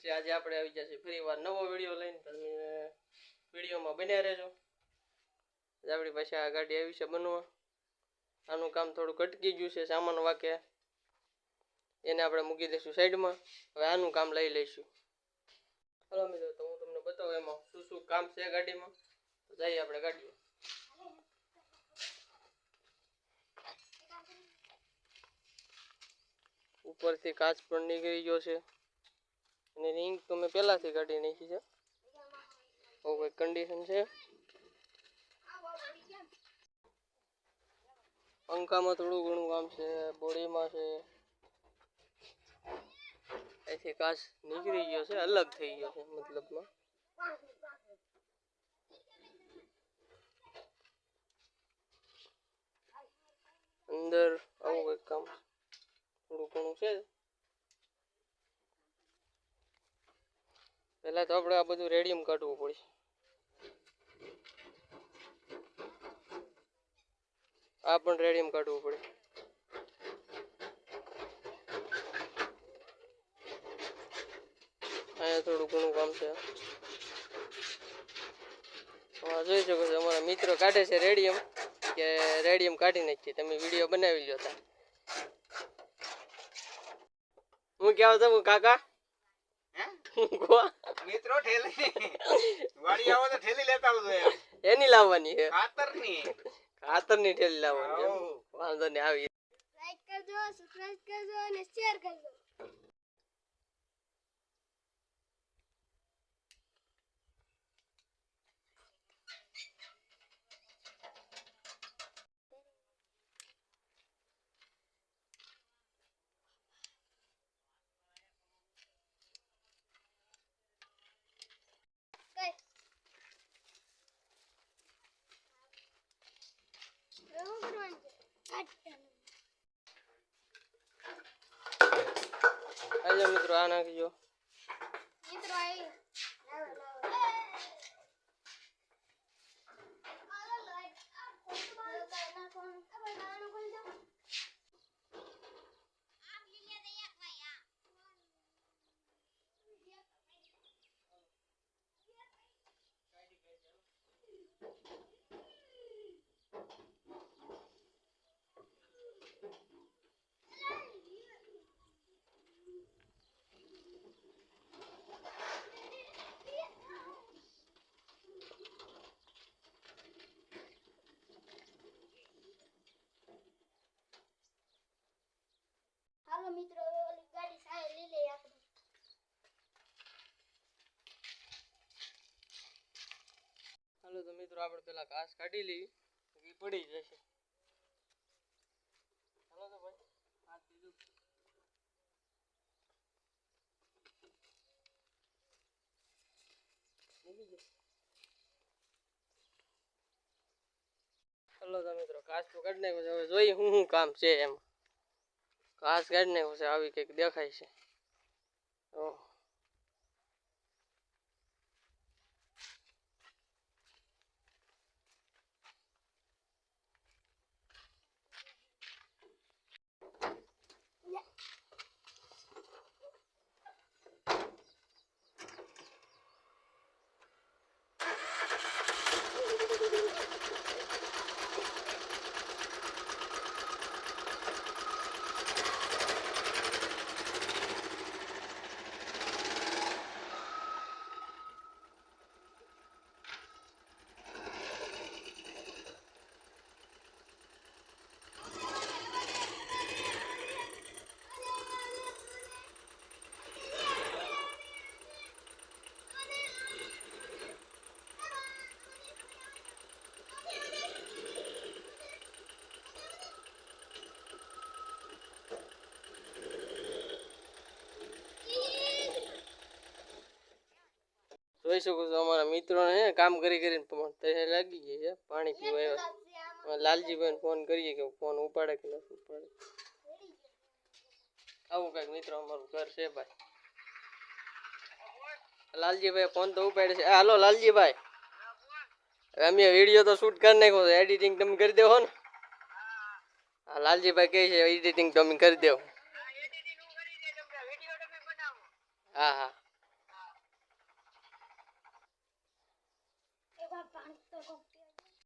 છે આજે આપણે આવી જશે ફરી વાર નવો વીડિયો લઈને. તમે વિડીયોમાં બન્યા રહેજો. આપણી પાસે આ ગાડી આવી છે બનવા. આનું કામ થોડું અટકી ગયું છે સામાન વાકે. એને આપણે મૂકી દઈશું સાઈડમાં. હવે આનું કામ લઈ લઈશું. હલો મિત્રો, તો હું તમને બતાવું એમાં શું શું કામ છે ગાડીમાં. તો જઈએ આપણે ગાડીમાં ઉપરથી કાચ પણ નીકળી ગયો છે. અને રિંગ તો મેં પહેલાંથી કાઢી નાખી છે. આવું કંઈક કન્ડિશન છે. પંખામાં થોડું ઘણું કામ છે, બોડીમાં છે. એથી કાચ નીકળી ગયો છે, અલગ થઈ ગયો છે મતલબમાં. અંદર આવું કંઈક કામ થોડું ઘણું છે. પહેલાં તો આપણે આ બધું રેડિયમ કાઢવું પડશે. આ પણ રેડિયમ કાઢવું પડે. અહીંયા થોડું ઘણું કામ છે. જોઈ શકો છો, અમારા મિત્રો કાઢે છે રેડિયમ કે રેડિયમ કાઢી નાખીએ. તમે વીડિયો બનાવી લો હતા હું ક્યાં છું કાકા? મિત્રો ઠેલી વાળી આવો તો ઠેલી લેતા આવજો એની લાવવાની છે? ખાતર ખાતરની ઠેલી લાવવાની વાંધો નહીં આવી લાઈક કરજો સબસ્ક્રાઇબ કરજો અને શેર કરજો કઈ હવે શું કરવાનું છે કાઢવાનું હાલો મિત્રો આ નાખજો મિત્રો હાલો મિત્રો હવે ઓલી ગાડી સાહેબ લઈ લઈએ આપણે હાલો તો મિત્રો, આપણે પેલા ઘાસ કાઢી લઈએ એ પડી જશે. હાલો તો ભાઈ હાથ દીધું મૂકી દો. હાલો તો મિત્રો, ઘાસ તો કાઢી નાખ્યો છે, હવે જોઈએ શું શું કામ છે એમ. ઘાસ કાઢી નાખ્યું છે આવી કંઈક દેખાય છે. ઓહ જોઈ શકો છો અમારા મિત્રોને હે કામ કરી કરીને પણ તને લાગી ગઈ છે. પાણી પીવા આવ્યા. લાલજીભાઈને ફોન કરીએ કે ફોન ઉપાડે કે નથી ઉપાડે. આવું કંઈક મિત્રો અમારું ઘર છે ભાઈ. લાલજીભાઈ ફોન તો ઉપાડે છે. એ હાલો લાલજીભાઈ. અમે વીડિયો તો શૂટ કરી નાખ્યો છે. એડિટિંગ તમે કરી દેવો ને. હા લાલજીભાઈ કહે છે એડિટિંગ તમે કરી દેવો. હા હા.